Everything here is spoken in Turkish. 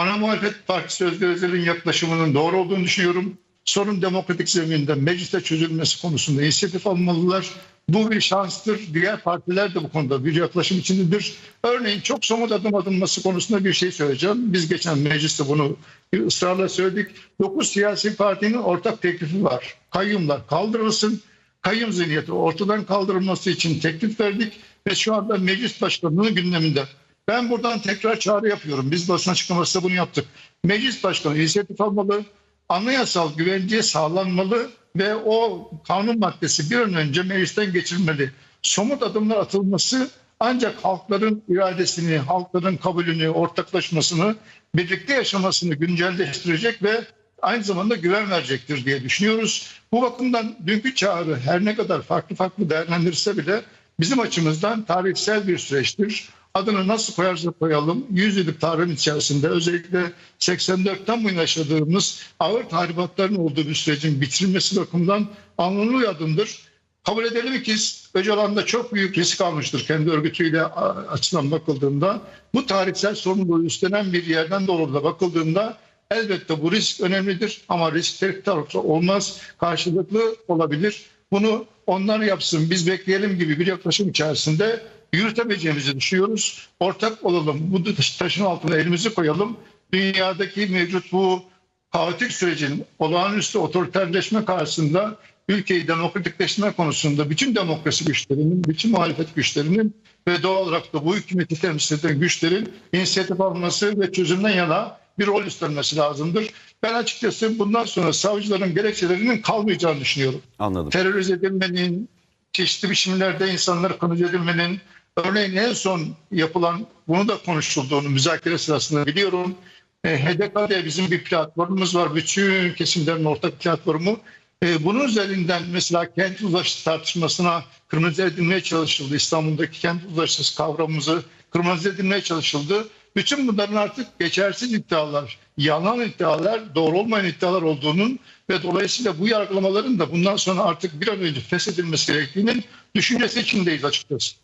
Ana muhalefet partisi Özgür Özel'in yaklaşımının doğru olduğunu düşünüyorum. Sorun demokratik zeminde mecliste çözülmesi konusunda inisiyatif almalılar. Bu bir şanstır. Diğer partiler de bu konuda bir yaklaşım içindedir. Örneğin çok somut adım atılması konusunda bir şey söyleyeceğim. Biz geçen mecliste bunu ısrarla söyledik. 9 siyasi partinin ortak teklifi var. Kayyumlar kaldırılsın. Kayyum zihniyeti ortadan kaldırılması için teklif verdik ve şu anda meclis başkanlığının gündeminde. Ben buradan tekrar çağrı yapıyorum. Biz basın açıklamasında bunu yaptık. Meclis başkanı inisiyatif almalı, anayasal güvence sağlanmalı ve o kanun maddesi bir an önce meclisten geçirilmeli. Somut adımlar atılması ancak halkların iradesini, halkların kabulünü, ortaklaşmasını, birlikte yaşamasını güncelleştirecek ve aynı zamanda güven verecektir diye düşünüyoruz. Bu bakımdan dünkü çağrı her ne kadar farklı farklı değerlendirirse bile bizim açımızdan tarihsel bir süreçtir. Adını nasıl koyarsak koyalım 100 yıllık tarihin içerisinde özellikle 84'ten bu yaşadığımız ağır tahribatların olduğu bir sürecin bitirilmesi bakımından anlamlı adımdır. Kabul edelim ki Öcalan'da çok büyük risk almıştır kendi örgütüyle açıdan bakıldığında. Bu tarihsel sorumluluğu üstlenen bir yerden doğru da bakıldığında elbette bu risk önemlidir ama risk tek taraflı olmaz, karşılıklı olabilir. Bunu onlar yapsın, biz bekleyelim gibi bir yaklaşım içerisinde yürütemeyeceğimizi düşünüyoruz. Ortak olalım, bu taşın altına elimizi koyalım. Dünyadaki mevcut bu kaotik sürecin olağanüstü otoriterleşme karşısında ülkeyi demokratikleştirme konusunda bütün demokrasi güçlerinin, bütün muhalefet güçlerinin ve doğal olarak da bu hükümeti temsil eden güçlerin inisiyatif alması ve çözümden yana bir rol üstlenmesi lazımdır. Ben açıkçası bundan sonra savcıların gerekçelerinin kalmayacağını düşünüyorum. Anladım. Terörize edilmenin, çeşitli biçimlerde insanları kınıcı edilmenin, örneğin en son yapılan, bunu da konuşulduğunu müzakere sırasında biliyorum. E, HDK diye bizim bir platformumuz var. Bütün kesimlerin ortak platformu. E, bunun üzerinden mesela kent uzlaşı tartışmasına kırmızı edilmeye çalışıldı. İstanbul'daki kent uzlaşısı kavramımızı kırmızı edilmeye çalışıldı. Bütün bunların artık geçersiz iddialar, yalan iddialar, doğru olmayan iddialar olduğunun ve dolayısıyla bu yargılamaların da bundan sonra artık bir an önce feshedilmesi gerektiğinin düşüncesi içindeyiz açıkçası.